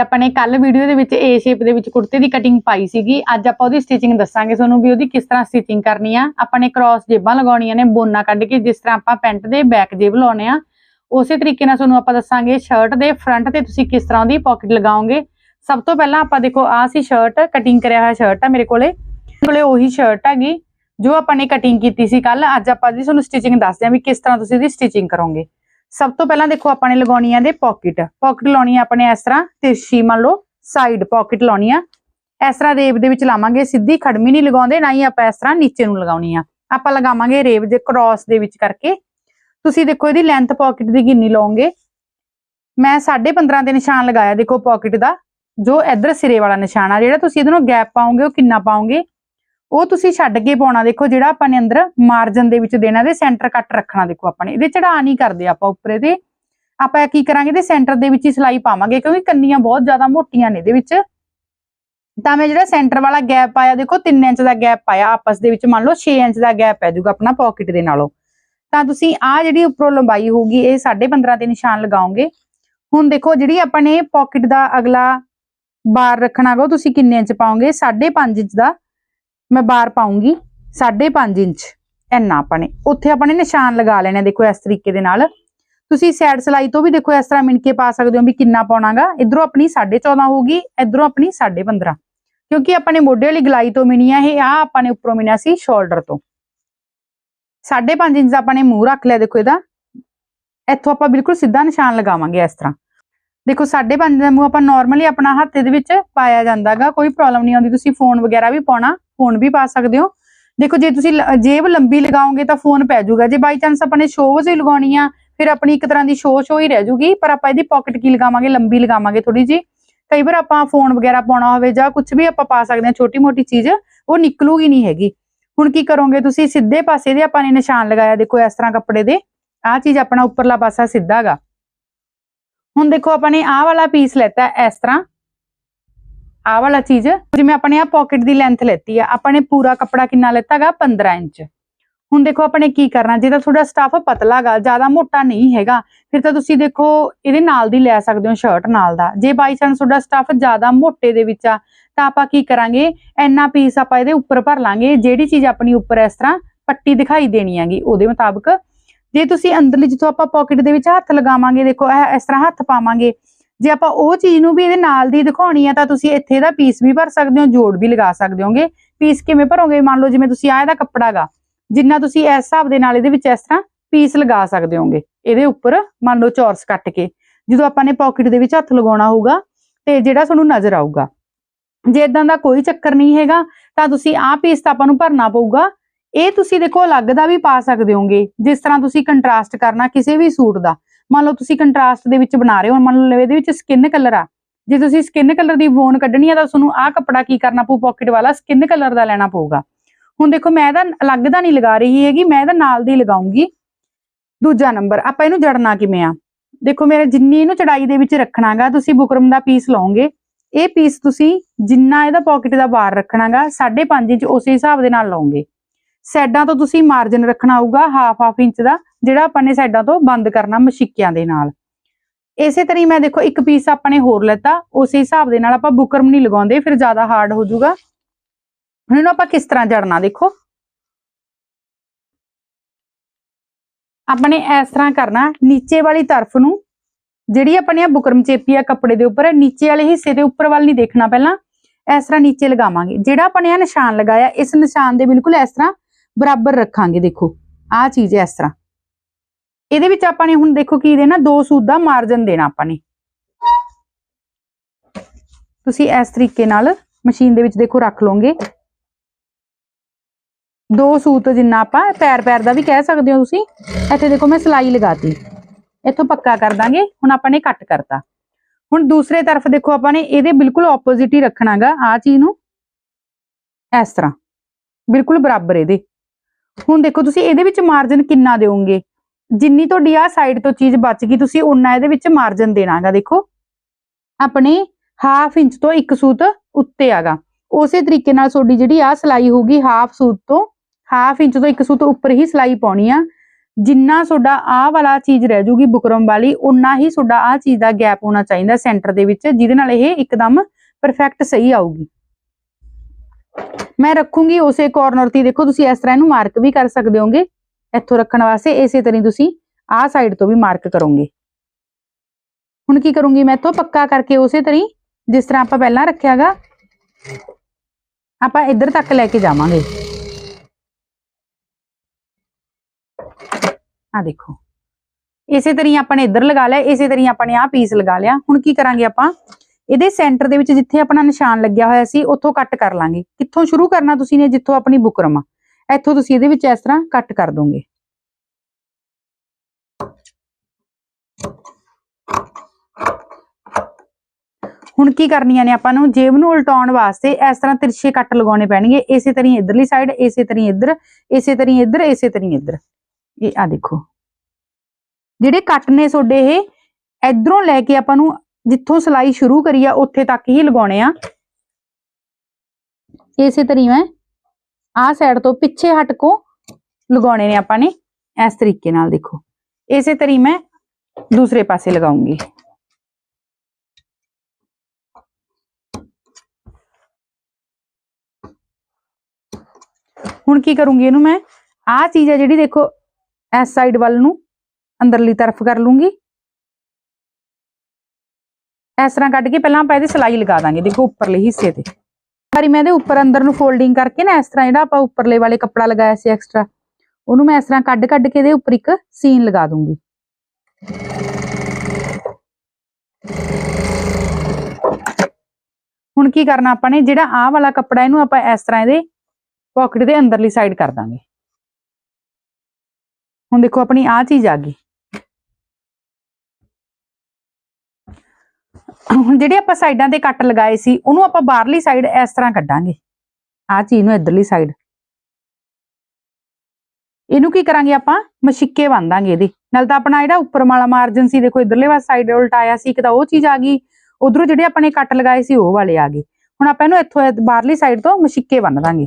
ਆਪਾਂ ਨੇ ਕੱਲ ਵੀਡੀਓ ਦੇ ਵਿੱਚ ਏ ਸ਼ੇਪ ਦੇ ਵਿੱਚ ਕੁੜਤੇ ਦੀ ਕਟਿੰਗ ਪਾਈ ਸੀਗੀ। ਅੱਜ ਆਪਾਂ ਉਹਦੀ ਸਟਿਚਿੰਗ ਦੱਸਾਂਗੇ ਤੁਹਾਨੂੰ ਵੀ ਉਹਦੀ ਕਿਸ ਤਰ੍ਹਾਂ ਸਟਿਚਿੰਗ ਕਰਨੀ ਆ। ਆਪਾਂ ਨੇ ਕ੍ਰਾਸ ਜੇਬਾਂ ਲਗਾਉਣੀਆਂ ਨੇ, ਬੋਨਾ ਕੱਢ ਕੇ ਜਿਸ ਤਰ੍ਹਾਂ ਆਪਾਂ ਪੈਂਟ ਦੇ ਬੈਕ ਜੇਬ ਲਾਉਣੇ ਆ। ਉਸੇ ਤਰੀਕੇ ਨਾਲ ਤੁਹਾਨੂੰ ਆਪਾਂ ਦੱਸਾਂਗੇ ਸ਼ਰਟ ਦੇ ਫਰੰਟ ਤੇ ਤੁਸੀਂ ਕਿਸ ਤਰ੍ਹਾਂ ਦੀ ਪਾਕਟ ਲਗਾਓਗੇ। ਸਭ ਤੋਂ ਪਹਿਲਾਂ ਆਪਾਂ ਦੇਖੋ, ਆਹ ਸੀ ਸ਼ਰਟ ਕਟਿੰਗ ਕਰਿਆ ਹੋਇਆ ਸ਼ਰਟ ਆ ਮੇਰੇ ਕੋਲੇ। ਮੇਰੇ ਕੋਲੇ ਉਹੀ ਸ਼ਰਟ ਹੈਗੀ, ਜੋ ਆਪਾਂ ਨੇ ਕਟਿੰਗ ਕੀਤੀ ਸੀ ਕੱਲ ਅੱਜ ਆਪਾਂ ਜੀ ਤੁਹਾਨੂੰ ਸਟਿਚਿੰਗ ਦੱਸਦੇ ਹਾਂ ਵੀ ਕਿਸ ਤਰ੍ਹਾਂ ਤੁਸੀਂ ਇਹਦੀ ਸਟਿਚਿੰਗ ਕਰੋਗੇ। ਸਭ ਤੋਂ ਪਹਿਲਾਂ ਦੇਖੋ ਆਪਾਂ ਨੇ ਲਗਾਉਣੀ ਆ ਦੇ ਪਾਕਟ ਪਾਕਟ ਲਾਉਣੀ ਆ ਆਪਣੇ ਇਸ ਤਰ੍ਹਾਂ ਤਿਰਛੀ ਮੰਨ ਲਓ ਸਾਈਡ ਪਾਕਟ ਲਾਉਣੀ ਆ। ਇਸ ਤਰ੍ਹਾਂ ਰੇਬ ਦੇ ਵਿੱਚ ਲਾਵਾਂਗੇ, ਸਿੱਧੀ ਖੜਮੀ ਨਹੀਂ ਲਗਾਉਂਦੇ, ਨਾ ਹੀ ਆਪਾਂ ਇਸ ਤਰ੍ਹਾਂ ਨੀਚੇ ਨੂੰ ਲਗਾਉਣੀ ਆ। ਆਪਾਂ ਲਗਾਵਾਂਗੇ ਰੇਬ ਦੇ ਕ੍ਰਾਸ ਦੇ ਵਿੱਚ ਕਰਕੇ। ਤੁਸੀਂ ਦੇਖੋ ਇਹਦੀ ਲੈਂਥ ਪਾਕਟ ਦੀ ਕਿੰਨੀ ਲਾਉਂਗੇ ਮੈਂ 15.5 ਦੇ ਨਿਸ਼ਾਨ ਲਗਾਇਆ, ਦੇਖੋ ਪਾਕਟ ਦਾ। ਜੋ ਇਧਰ ਸਿਰੇ ਵਾਲਾ ਨਿਸ਼ਾਨ ਆ, ਜਿਹੜਾ ਤੁਸੀਂ ਇਹਦੇ ਨਾਲ ਗੈਪ ਪਾਓਗੇ, ਉਹ ਕਿੰਨਾ ਪਾਓਗੇ? ਉਹ ਤੁਸੀਂ ਛੱਡ ਕੇ ਪਾਉਣਾ ਦੇਖੋ, ਜਿਹੜਾ ਆਪਾਂ ਨੇ ਅੰਦਰ ਮਾਰਜਨ ਦੇ ਵਿੱਚ ਦੇਣਾ ਦੇ ਸੈਂਟਰ ਕੱਟ ਰੱਖਣਾ ਦੇਖੋ ਆਪਾਂ ਨੇ। ਇਹਦੇ ਚੜਾ ਨਹੀਂ ਕਰਦੇ ਆਪਾਂ ਉੱਪਰ ਇਹਦੇ। ਆਪਾਂ ਕੀ ਕਰਾਂਗੇ, ਇਹਦੇ ਸੈਂਟਰ ਦੇ ਵਿੱਚ ਹੀ ਸਲਾਈ ਪਾਵਾਂਗੇ, ਕਿਉਂਕਿ ਕੰਨੀਆਂ ਬਹੁਤ ਜ਼ਿਆਦਾ ਮੋਟੀਆਂ ਨੇ ਇਹਦੇ ਵਿੱਚ। ਤਾਂ ਮੈਂ ਜਿਹੜਾ ਸੈਂਟਰ ਵਾਲਾ ਗੈਪ ਪਾਇਆ ਦੇਖੋ 3 ਇੰਚ ਦਾ ਗੈਪ ਪਾਇਆ ਆਪਸ ਦੇ ਵਿੱਚ ਮੰਨ ਲਓ 6 ਇੰਚ ਦਾ ਗੈਪ ਪੈ ਜਾਊਗਾ ਆਪਣਾ ਪਾਕਟ ਦੇ ਨਾਲੋਂ। ਤਾਂ ਤੁਸੀਂ ਆ ਜਿਹੜੀ ਉੱਪਰੋਂ ਲੰਬਾਈ ਹੋਊਗੀ, ਇਹ 15.5 ਦੇ ਨਿਸ਼ਾਨ ਲਗਾਓਗੇ। ਹੁਣ ਦੇਖੋ, ਜਿਹੜੀ ਆਪਾਂ ਨੇ ਪਾਕਟ ਦਾ ਅਗਲਾ ਬਾਰ ਰੱਖਣਾਗਾ, ਉਹ ਤੁਸੀਂ ਕਿੰਨੇ ਇੰਚ ਪਾਓਗੇ? 5.5 ਇੰਚ ਦਾ ਮੈਂ ਬਾਰ ਪਾਉਂਗੀ 5.5 ਇੰਚ। ਇੰਨਾ ਆਪਾਂ ਨੇ। ਉੱਥੇ ਆਪਾਂ ਨੇ ਨਿਸ਼ਾਨ ਲਗਾ ਲੈਣੇ ਦੇਖੋ ਇਸ ਤਰੀਕੇ ਦੇ ਨਾਲ। ਤੁਸੀਂ ਸਾਈਡ ਸਲਾਈ ਤੋਂ ਵੀ ਦੇਖੋ ਇਸ ਤਰ੍ਹਾਂ ਮਿਣਕੇ ਪਾ ਸਕਦੇ ਹੋ ਵੀ ਕਿੰਨਾ ਪਾਉਣਾਗਾ। ਇਧਰੋਂ ਆਪਣੀ 14.5 ਹੋਊਗੀ, ਇਧਰੋਂ ਆਪਣੀ 15.5 ਕਿਉਂਕਿ ਆਪਾਂ ਨੇ ਮੋਢੇ ਵਾਲੀ ਗਲਾਈ ਤੋਂ ਮਿਣੀ ਆ ਇਹ ਆ ਆਪਾਂ ਨੇ ਉੱਪਰੋਂ ਮਿਣਿਆ ਸੀ ਸ਼ੋਲਡਰ ਤੋਂ। 5.5 ਇੰਚ ਦਾ ਆਪਾਂ ਨੇ ਮੂੰਹ ਰੱਖ ਲਿਆ, ਦੇਖੋ ਇਹਦਾ। ਇੱਥੋਂ ਆਪਾਂ ਬਿਲਕੁਲ ਸਿੱਧਾ ਨਿਸ਼ਾਨ ਲਗਾਵਾਂਗੇ ਇਸ ਤਰ੍ਹਾਂ। ਦੇਖੋ 5.5 ਦਾ ਮੂੰਹ ਆਪਾਂ ਨਾਰਮਲੀ ਆਪਣਾ ਹੱਥ ਦੇ ਵਿੱਚ ਪਾਇਆ ਜਾਂਦਾਗਾ, ਕੋਈ ਪ੍ਰੋਬਲਮ ਨਹੀਂ ਆਉਂਦੀ। ਤੁਸੀਂ ਫੋਨ ਵਗੈਰਾ ਵੀ ਪਾਉਣਾ ਫੋਨ ਵੀ ਪਾ ਸਕਦੇ ਹੋ। ਦੇਖੋ, ਜੇ ਤੁਸੀਂ ਲ- ਜੇਬ ਲੰਬੀ ਲਗਾਓਗੇ ਤਾਂ ਫੋਨ ਪੈ ਜਾਊਗਾ। ਜੇ ਬਾਈ ਚਾਂਸ ਆਪਾਂ ਨੇ ਸ਼ੋਅ ਹੀ ਲਗਾਉਣੀ ਆ, ਫਿਰ ਆਪਣੀ ਇੱਕ ਤਰ੍ਹਾਂ ਦੀ ਸ਼ੋਅ ਸ਼ੋਅ ਹੀ ਰਹਿ ਜੂਗੀ, ਪਰ ਆਪਾਂ ਇਹਦੀ ਪਾਕਟ ਕੀ ਲਗਾਵਾਂਗੇ? ਲੰਬੀ ਲਗਾਵਾਂਗੇ ਥੋੜੀ ਜੀ ਕਈ ਵਾਰ ਆਪਾਂ ਫੋਨ ਵਗੈਰਾ ਪਾਉਣਾ ਹੋਵੇ ਜਾਂ ਕੁਝ ਵੀ ਆਪਾਂ ਪਾ ਸਕਦੇ ਹਾਂ, ਛੋਟੀ ਮੋਟੀ ਚੀਜ਼, ਉਹ ਨਿਕਲੂਗੀ ਨਹੀਂ ਹੈਗੀ। ਹੁਣ ਕੀ ਕਰੋਗੇ ਤੁਸੀਂ? ਸਿੱਧੇ ਪਾਸੇ ਦੇ ਆਪਾਂ ਨੇ ਨਿਸ਼ਾਨ ਲਗਾਇਆ। ਦੇਖੋ, ਇਸ ਤਰ੍ਹਾਂ ਕੱਪੜੇ ਦੇ, ਆਹ ਚੀਜ਼ ਆਪਣਾ ਉੱਪਰਲਾ ਪਾਸਾ ਸਿੱਧਾਗਾ ਹੁਣ ਦੇਖੋ ਆਪਾਂ ਨੇ ਆਹ ਵਾਲਾ ਪੀਸ ਲੈਤਾ ਇਸ ਤਰ੍ਹਾਂ। ਆਹ ਵਾਲਾ ਚੀਜ਼, ਜਿਵੇਂ ਆਪਣੇ ਆ ਪਾਕਟ ਦੀ ਲੈਂਥ ਲੈਤੀ ਆ, ਆਪਾਂ ਨੇ ਪੂਰਾ ਕੱਪੜਾ ਕਿੰਨਾ ਲੈਤਾਗਾ? 15 ਇੰਚ। ਹੁਣ ਦੇਖੋ ਆਪਾਂ ਨੇ ਕੀ ਕਰਨਾ, ਜੇ ਤਾਂ ਤੁਹਾਡਾ ਸਟਾਫ ਪਤਲਾਗਾ, ਜ਼ਿਆਦਾ ਮੋਟਾ ਨਹੀਂ ਹੈਗਾ, ਫਿਰ ਤਾਂ ਤੁਸੀਂ ਦੇਖੋ ਇਹਦੇ ਨਾਲ ਦੀ ਲੈ ਸਕਦੇ ਹੋ ਸ਼ਰਟ ਨਾਲ ਦਾ। ਜੇ ਬਾਈ ਚਾਂਸ ਤੁਹਾਡਾ ਸਟਾਫ ਜ਼ਿਆਦਾ ਮੋਟੇ ਦੇ ਵਿੱਚ ਆ, ਤਾਂ ਆਪਾਂ ਕੀ ਕਰਾਂਗੇ, ਇੰਨਾ ਪੀਸ ਆਪਾਂ ਇਹਦੇ ਉੱਪਰ ਭਰ ਲਾਂਗੇ, ਜਿਹੜੀ ਚੀਜ਼ ਆਪਣੀ ਉੱਪਰ ਇਸ ਤਰ੍ਹਾਂ ਪੱਟੀ ਦਿਖਾਈ ਦੇਣੀ ਹੈਗੀ, ਉਹਦੇ ਮੁਤਾਬਕ ਜੇ ਤੁਸੀਂ ਅੰਦਰਲੀ ਜਿੱਥੋਂ ਆਪਾਂ ਪਾਕਟ ਦੇ ਵਿੱਚ ਹੱਥ ਲਗਾਵਾਂਗੇ, ਦੇਖੋ, ਇਹ ਇਸ ਤਰ੍ਹਾਂ ਹੱਥ ਪਾਵਾਂਗੇ। ਜੇ ਆਪਾਂ ਉਹ ਚੀਜ਼ ਨੂੰ ਵੀ ਇਹਦੇ ਨਾਲ ਦੀ ਦਿਖਾਉਣੀ ਆ, ਤਾਂ ਤੁਸੀਂ ਇੱਥੇ ਦਾ ਪੀਸ ਵੀ ਭਰ ਸਕਦੇ ਹੋ, ਜੋੜ ਵੀ ਲਗਾ ਸਕਦੇ ਹੋਗੇ। ਪੀਸ ਕਿਵੇਂ ਭਰੋਗੇ? ਮੰਨ ਲਓ ਜਿਵੇਂ ਤੁਸੀਂ ਆਹ ਇਹਦਾ ਕੱਪੜਾਗਾ ਜਿੰਨਾ ਤੁਸੀਂ ਇਸ ਹਿਸਾਬ ਦੇ ਨਾਲ ਇਹਦੇ ਵਿੱਚ ਇਸ ਤਰ੍ਹਾਂ ਪੀਸ ਲਗਾ ਸਕਦੇ ਹੋਗੇ। ਇਹਦੇ ਉੱਪਰ ਮੰਨ ਲਓ ਚੌਰਸ ਕੱਟ ਕੇ, ਜਦੋਂ ਆਪਾਂ ਨੇ ਪਾਕਟ ਦੇ ਵਿੱਚ ਹੱਥ ਲਗਾਉਣਾ ਹੋਊਗਾ, ਤੇ ਜਿਹੜਾ ਤੁਹਾਨੂੰ ਨਜ਼ਰ ਆਊਗਾ। ਜੇ ਇਦਾਂ ਦਾ ਕੋਈ ਚੱਕਰ ਨਹੀਂ ਹੈਗਾ, ਤਾਂ ਤੁਸੀਂ ਆਹ ਪੀਸ ਤਾਂ ਆਪਾਂ ਨੂੰ ਭਰਨਾ ਪਊਗਾ ਇਹ ਤੁਸੀਂ ਦੇਖੋ ਅਲੱਗ ਦਾ ਵੀ ਪਾ ਸਕਦੇ ਹੋਗੇ। ਜਿਸ ਤਰ੍ਹਾਂ ਤੁਸੀਂ ਕੰਟਰਾਸਟ ਕਰਨਾ ਕਿਸੇ ਵੀ ਸੂਟ ਦਾ। ਮੰਨ ਲਓ ਤੁਸੀਂ ਕੰਟਰਾਸਟ ਦੇ ਵਿੱਚ ਬਣਾ ਰਹੇ ਹੋ, ਮੰਨ ਲਓ ਇਹਦੇ ਵਿੱਚ ਸਕਿਨ ਕਲਰ ਆ। ਜੇ ਤੁਸੀਂ ਸਕਿਨ ਕਲਰ ਦੀ ਬੋਨ ਕੱਢਣੀ ਆ ਤਾਂ ਤੁਹਾਨੂੰ ਆਹ ਕੱਪੜਾ ਕੀ ਕਰਨਾ ਪਊ ਪਾਕਟ ਵਾਲਾ ਸਕਿਨ ਕਲਰ ਦਾ ਲੈਣਾ ਪਊਗਾ। ਹੁਣ ਦੇਖੋ ਮੈਂ ਇਹਦਾ ਅਲੱਗ ਦਾ ਨਹੀਂ ਲਗਾ ਰਹੀ ਹੈਗੀ, ਮੈਂ ਇਹਦਾ ਨਾਲ ਦੀ ਲਗਾਉਂਗੀ। ਦੂਜਾ ਨੰਬਰ ਆਪਾਂ ਇਹਨੂੰ ਜੜਨਾ ਕਿਵੇਂ ਆ? ਦੇਖੋ ਮੇਰੇ ਜਿੰਨੀ ਇਹਨੂੰ ਚੜਾਈ ਦੇ ਵਿੱਚ ਰੱਖਣਾਗਾ, ਤੁਸੀਂ ਬੁਕਰਮ ਦਾ ਪੀਸ ਲਓਗੇ। ਇਹ ਪੀਸ ਤੁਸੀਂ ਜਿੰਨਾ ਇਹਦਾ ਪਾਕਟ ਦਾ ਬਾਹਰ ਰੱਖਣਾਗਾ 5.5 ਇੰਚ ਉਸੇ ਹਿਸਾਬ ਦੇ ਨਾਲ ਲਾਉਂਗੇ ਸਾਈਡਾਂ ਤੋਂ ਤੁਸੀਂ ਮਾਰਜਨ ਰੱਖਣਾ ਹੋਊਗਾ ਹਾਫ ਹਾਫ ਇੰਚ ਦਾ, ਜਿਹੜਾ ਆਪਾਂ ਨੇ ਸਾਈਡਾਂ ਤੋਂ ਬੰਦ ਕਰਨਾ ਮਸ਼ੀਕਿਆਂ ਦੇ ਨਾਲ। ਇਸੇ ਤਰ੍ਹਾਂ ਮੈਂ ਦੇਖੋ, ਇੱਕ ਪੀਸ ਆਪਾਂ ਨੇ ਹੋਰ ਲੈਤਾ, ਉਸੇ ਹਿਸਾਬ ਦੇ ਨਾਲ ਆਪਾਂ ਬੁਕਰਮ ਨਹੀਂ ਲਗਾਉਂਦੇ, ਫਿਰ ਜ਼ਿਆਦਾ ਹਾਰਡ ਹੋ ਜਾਊਗਾ। ਹੁਣ ਇਹਨੂੰ ਆਪਾਂ ਕਿਸ ਤਰ੍ਹਾਂ ਜੜਨਾ ਦੇਖੋ। ਆਪਾਂ ਨੇ ਇਸ ਤਰ੍ਹਾਂ ਕਰਨਾ, ਨੀਚੇ ਵਾਲੀ ਤਰਫ ਨੂੰ, ਜਿਹੜੀ ਆਪਣੀ ਆ ਬੁਕਰਮ ਚੇਪੀ ਆ ਕੱਪੜੇ ਦੇ ਉੱਪਰ, ਨੀਚੇ ਵਾਲੇ ਹਿੱਸੇ ਦੇ ਉੱਪਰ ਵੱਲ ਨਹੀਂ ਦੇਖਣਾ ਪਹਿਲਾਂ, ਇਸ ਤਰ੍ਹਾਂ ਨੀਚੇ ਲਗਾਵਾਂਗੇ। ਜਿਹੜਾ ਆਪਾਂ ਨੇ ਆ ਨਿਸ਼ਾਨ ਲਗਾਇਆ, ਇਸ ਨਿਸ਼ਾਨ ਦੇ ਬਿਲਕੁਲ ਇਸ ਤਰ੍ਹਾਂ ਬਰਾਬਰ ਰੱਖਾਂਗੇ, ਦੇਖੋ। ਆਹ ਚੀਜ਼ ਹੈ ਇਸ ਤਰ੍ਹਾਂ। ਇਹਦੇ ਵਿੱਚ ਆਪਾਂ ਨੇ ਹੁਣ ਦੇਖੋ ਕੀ ਦੇਣਾ, ਦੋ ਸੂਤ ਦਾ ਮਾਰਜਨ ਦੇਣਾ ਆਪਾਂ ਨੇ। ਤੁਸੀਂ ਇਸ ਤਰੀਕੇ ਨਾਲ ਮਸ਼ੀਨ ਦੇ ਵਿੱਚ ਦੇਖੋ ਰੱਖ ਲਓਗੇ। ਦੋ ਸੂਤ ਜਿੰਨਾ ਆਪਾਂ ਪੈਰ ਪੈਰ ਦਾ ਵੀ ਕਹਿ ਸਕਦੇ ਹੋ ਤੁਸੀਂ। ਇੱਥੇ ਦੇਖੋ ਮੈਂ ਸਲਾਈ ਲਗਾਤੀ। ਇੱਥੋਂ ਪੱਕਾ ਕਰ ਦਾਂਗੇ, ਹੁਣ ਆਪਾਂ ਨੇ ਕੱਟ ਕਰਤਾ। ਹੁਣ ਦੂਸਰੇ ਤਰਫ ਦੇਖੋ ਆਪਾਂ ਨੇ ਇਹਦੇ ਬਿਲਕੁਲ ਆਪੋਜ਼ਿਟ ਹੀ ਰੱਖਣਾਗਾ ਆ ਚੀਜ਼ ਨੂੰ। ਇਸ ਤਰ੍ਹਾਂ। ਬਿਲਕੁਲ ਬਰਾਬਰ ਇਹਦੇ। ਹੁਣ ਦੇਖੋ ਤੁਸੀਂ ਇਹਦੇ ਵਿੱਚ ਮਾਰਜਨ ਕਿੰਨਾ ਦਿਓਗੇ? ਜਿੰਨੀ ਤੁਹਾਡੀ ਆ ਸਾਈਡ ਤੋਂ ਚੀਜ਼ ਬਚ ਗਈ, ਤੁਸੀਂ ਉਨਾ ਇਹਦੇ ਵਿੱਚ ਮਾਰਜਨ ਦੇਣਾਗਾ, ਦੇਖੋ। ਆਪਣੇ ਹਾਫ ਇੰਚ ਤੋਂ ਇੱਕ ਸੂਤ ਉੱਤੇ ਆਗਾ। ਉਸੇ ਤਰੀਕੇ ਨਾਲ ਤੁਹਾਡੀ ਜਿਹੜੀ ਆ ਸਲਾਈ ਹੋਊਗੀ ਹਾਫ ਸੂਤ ਤੋਂ ਹਾਫ ਇੰਚ ਤੋਂ ਇੱਕ ਸੂਤ ਉੱਪਰ ਹੀ ਸਲਾਈ ਪਾਉਣੀ ਆ। ਜਿੰਨਾ ਤੁਹਾਡਾ ਆਹ ਵਾਲਾ ਚੀਜ਼ ਰਹਿ ਜੂਗੀ ਬੁਕਰਮ ਵਾਲੀ ਉਨਾ ਹੀ ਤੁਹਾਡਾ ਆਹ ਚੀਜ਼ ਦਾ ਗੈਪ ਹੋਣਾ ਚਾਹੀਦਾ ਸੈਂਟਰ ਦੇ ਵਿੱਚ, ਜਿਹਦੇ ਨਾਲ ਇਹ ਇੱਕਦਮ ਪਰਫੈਕਟ ਸਹੀ ਆਊਗੀ। ਮੈਂ ਰੱਖੂੰਗੀ ਉਸੇ ਕਾਰਨਰ ਤੇ। ਦੇਖੋ, ਤੁਸੀਂ ਇਸ ਤਰ੍ਹਾਂ ਇਹਨੂੰ ਮਾਰਕ ਵੀ ਕਰ ਸਕਦੇ ਹੋਗੇ। ਇੱਥੋਂ ਰੱਖਣ ਵਾਸਤੇ ਇਸੇ ਤਰ੍ਹਾਂ ਤੁਸੀਂ ਆਹ ਸਾਈਡ ਤੋਂ ਵੀ ਮਾਰਕ ਕਰੋਗੇ। ਹੁਣ ਕੀ ਕਰੂੰਗੀ ਮੈਂ? ਇੱਥੋਂ ਪੱਕਾ ਕਰਕੇ ਉਸੇ ਤਰ੍ਹਾਂ ਜਿਸ ਤਰ੍ਹਾਂ ਆਪਾਂ ਪਹਿਲਾਂ ਰੱਖਿਆਗਾ, ਆਪਾਂ ਇੱਧਰ ਤੱਕ ਲੈ ਕੇ ਜਾਵਾਂਗੇ। ਆ ਦੇਖੋ। ਇਸੇ ਤਰ੍ਹਾਂ ਹੀ ਆਪਾਂ ਨੇ ਇੱਧਰ ਲਗਾ ਲਿਆ, ਇਸੇ ਤਰ੍ਹਾਂ ਹੀ ਆਪਾਂ ਨੇ ਆਹ ਪੀਸ ਲਗਾ ਲਿਆ। ਹੁਣ ਕੀ ਕਰਾਂਗੇ ਆਪਾਂ? ਇਹਦੇ ਸੈਂਟਰ ਦੇ ਵਿੱਚ ਜਿੱਥੇ ਆਪਣਾ ਨਿਸ਼ਾਨ ਲੱਗਿਆ ਹੋਇਆ ਸੀ, ਉੱਥੋਂ ਕੱਟ ਕਰ ਲਾਂਗੇ। ਕਿੱਥੋਂ ਸ਼ੁਰੂ ਕਰਨਾ ਤੁਸੀਂ ਨੇ, ਜਿੱਥੋਂ ਆਪਣੀ ਬੁਕਰਮ ਆ ਇੱਥੋਂ ਤੁਸੀਂ ਇਹਦੇ ਵਿੱਚ ਇਸ ਤਰ੍ਹਾਂ ਕੱਟ ਕਰ ਦੋਗੇ। ਹੁਣ ਕੀ ਕਰਨੀਆਂ ਨੇ ਆਪਾਂ ਨੂੰ? ਜੇਬ ਨੂੰ ਉਲਟਾਉਣ ਵਾਸਤੇ ਇਸ ਤਰ੍ਹਾਂ ਤਿਰਛੇ ਕੱਟ ਲਗਾਉਣੇ ਪੈਣਗੇ। ਇਸੇ ਤਰ੍ਹਾਂ ਹੀ ਇਧਰਲੀ ਸਾਈਡ ਇਸੇ ਤਰ੍ਹਾਂ ਹੀ ਇੱਧਰ, ਇਸੇ ਤਰ੍ਹਾਂ ਹੀ ਇੱਧਰ, ਇਸੇ ਤਰ੍ਹਾਂ ਹੀ ਇੱਧਰ। ਇਹ ਆ ਦੇਖੋ। ਜਿਹੜੇ ਕੱਟ ਨੇ ਤੁਹਾਡੇ ਇਹ, ਇਧਰੋਂ ਲੈ ਕੇ ਆਪਾਂ ਨੂੰ ਜਿੱਥੋਂ ਸਲਾਈ ਸ਼ੁਰੂ ਕਰੀ ਆ ਉੱਥੇ ਤੱਕ ਹੀ ਲਗਾਉਣੇ ਆ ਇਸੇ ਤਰ੍ਹਾਂ ਹੀ ਮੈਂ ਆਹ ਸਾਈਡ ਤੋਂ ਪਿੱਛੇ ਹਟ ਕੋ ਲਗਾਉਣੇ ਨੇ ਆਪਾਂ ਨੇ, ਇਸ ਤਰੀਕੇ ਨਾਲ ਦੇਖੋ। ਇਸੇ ਤਰ੍ਹਾਂ ਹੀ ਮੈਂ ਦੂਸਰੇ ਪਾਸੇ ਲਗਾਉਂਗੀ। ਹੁਣ ਕੀ ਕਰੂੰਗੀ ਇਹਨੂੰ ਮੈਂ? ਆਹ ਚੀਜ਼ ਹੈ ਜਿਹੜੀ ਦੇਖੋ, ਇਸ ਸਾਈਡ ਵੱਲ ਨੂੰ ਅੰਦਰਲੀ ਤਰਫ ਕਰ ਲੂੰਗੀ। ਇਸ ਤਰ੍ਹਾਂ ਕੱਢ ਕੇ ਪਹਿਲਾਂ ਆਪਾਂ ਇਹਦੇ ਸਿਲਾਈ ਲਗਾ ਦਾਂਗੇ। ਦੇਖੋ ਉੱਪਰਲੇ ਹਿੱਸੇ ਤੇ। ਵਾਰੀ ਮੈਂ ਇਹਦੇ ਉੱਪਰ ਅੰਦਰ ਨੂੰ ਫੋਲਡਿੰਗ ਕਰਕੇ ਨਾ ਇਸ ਤਰ੍ਹਾਂ ਜਿਹੜਾ ਆਪਾਂ ਉੱਪਰਲੇ ਵਾਲੇ ਕੱਪੜਾ ਲਗਾਇਆ ਸੀ ਐਕਸਟਰਾ ਉਹਨੂੰ ਮੈਂ ਇਸ ਤਰ੍ਹਾਂ ਕੱਢ ਕੱਢ ਕੇ ਇਹਦੇ ਉੱਪਰ ਇੱਕ ਸੀਨ ਲਗਾ ਦੂੰਗੀ। ਹੁਣ ਕੀ ਕਰਨਾ ਆਪਾਂ ਨੇ, ਜਿਹੜਾ ਆਹ ਵਾਲਾ ਕੱਪੜਾ ਇਹਨੂੰ ਆਪਾਂ ਇਸ ਤਰ੍ਹਾਂ ਇਹਦੇ ਪਾਕਟ ਦੇ ਅੰਦਰਲੀ ਸਾਈਡ ਕਰ ਦਾਂਗੇ। ਹੁਣ ਦੇਖੋ ਆਪਣੀ ਆਹ ਚੀਜ਼ ਆ ਗਈ। ਜਿਹੜੇ ਆਪਾਂ ਸਾਈਡਾਂ ਤੇ ਕੱਟ ਲਗਾਏ ਸੀ, ਉਹਨੂੰ ਆਪਾਂ ਬਾਹਰਲੀ ਸਾਈਡ ਇਸ ਤਰ੍ਹਾਂ ਕੱਢਾਂਗੇ। ਆਹ ਚੀਜ਼ ਨੂੰ ਇਧਰਲੀ ਸਾਈਡ ਇਹਨੂੰ ਕੀ ਕਰਾਂਗੇ ਆਪਾਂ? ਮਸ਼ਿੱਕੇ ਬੰਦਾਂਗੇ ਇਹਦੇ। ਨਾਲ ਤਾਂ ਆਪਣਾ ਜਿਹੜਾ ਉੱਪਰ ਵਾਲਾ ਮਾਰਜਨ ਸੀ, ਦੇਖੋ ਇਧਰਲੇ ਪਾਸੇ ਸਾਈਡ ਉਲਟਾਇਆ ਸੀ, ਇੱਕ ਤਾਂ ਉਹ ਚੀਜ਼ ਆ ਗਈ। ਉਧਰੋਂ ਜਿਹੜੇ ਆਪਾਂ ਨੇ ਕੱਟ ਲਗਾਏ ਸੀ, ਉਹ ਵਾਲੇ ਆ ਗਏ। ਹੁਣ ਆਪਾਂ ਇਹਨੂੰ ਇੱਥੋਂ ਬਾਹਰਲੀ ਸਾਈਡ ਤੋਂ ਮਸ਼ਿੱਕੇ ਬੰਨ ਦਾਂਗੇ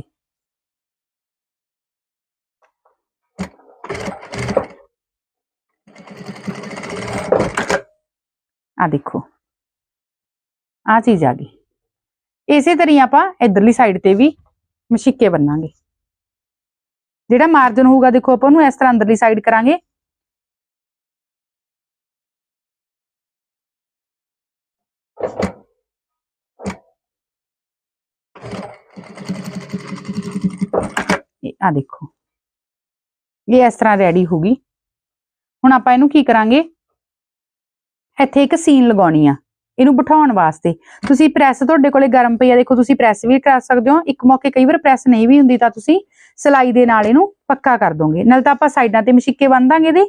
ਆ ਦੇਖੋ। ਆ ਚੀਜ਼ ਆ ਗਈ। ਇਸੇ ਤਰ੍ਹਾਂ ਹੀ ਆਪਾਂ ਇਧਰਲੀ ਸਾਈਡ ਤੇ ਵੀ ਮਸ਼ਿੱਕੇ ਬੰਨਾਂਗੇ। ਜਿਹੜਾ ਮਾਰਜਨ ਹੋਊਗਾ, ਦੇਖੋ ਆਪਾਂ ਉਹਨੂੰ ਇਸ ਤਰ੍ਹਾਂ ਅੰਦਰਲੀ ਸਾਈਡ ਕਰਾਂਗੇ। ਆ ਦੇਖੋ। ਇਹ ਇਸ ਤਰ੍ਹਾਂ ਰੈਡੀ ਹੋ ਗਈ ਹੁਣ ਆਪਾਂ ਇਹਨੂੰ ਕੀ ਕਰਾਂਗੇ? ਇੱਥੇ ਇੱਕ ਸੀਨ ਲਗਾਉਣੀ ਆ। ਇਹਨੂੰ ਬਿਠਾਉਣ ਵਾਸਤੇ। ਤੁਸੀਂ ਪ੍ਰੈਸ ਤੁਹਾਡੇ ਕੋਲੇ ਗਰਮ ਪਈ ਆ, ਦੇਖੋ ਤੁਸੀਂ ਪ੍ਰੈਸ ਵੀ ਕਰ ਸਕਦੇ ਹੋ। ਇੱਕ ਮੌਕੇ ਕਈ ਵਾਰ ਪ੍ਰੈਸ ਨਹੀਂ ਵੀ ਹੁੰਦੀ ਤਾਂ ਤੁਸੀਂ ਸਲਾਈ ਦੇ ਨਾਲ ਇਹਨੂੰ ਪੱਕਾ ਕਰ ਦੋਗੇ। ਨਾਲ ਤਾਂ ਆਪਾਂ ਸਾਈਡਾਂ ਤੇ ਮਸ਼ੀਕੇ ਬੰਨ ਦਾਂਗੇ ਇਹਦੇ,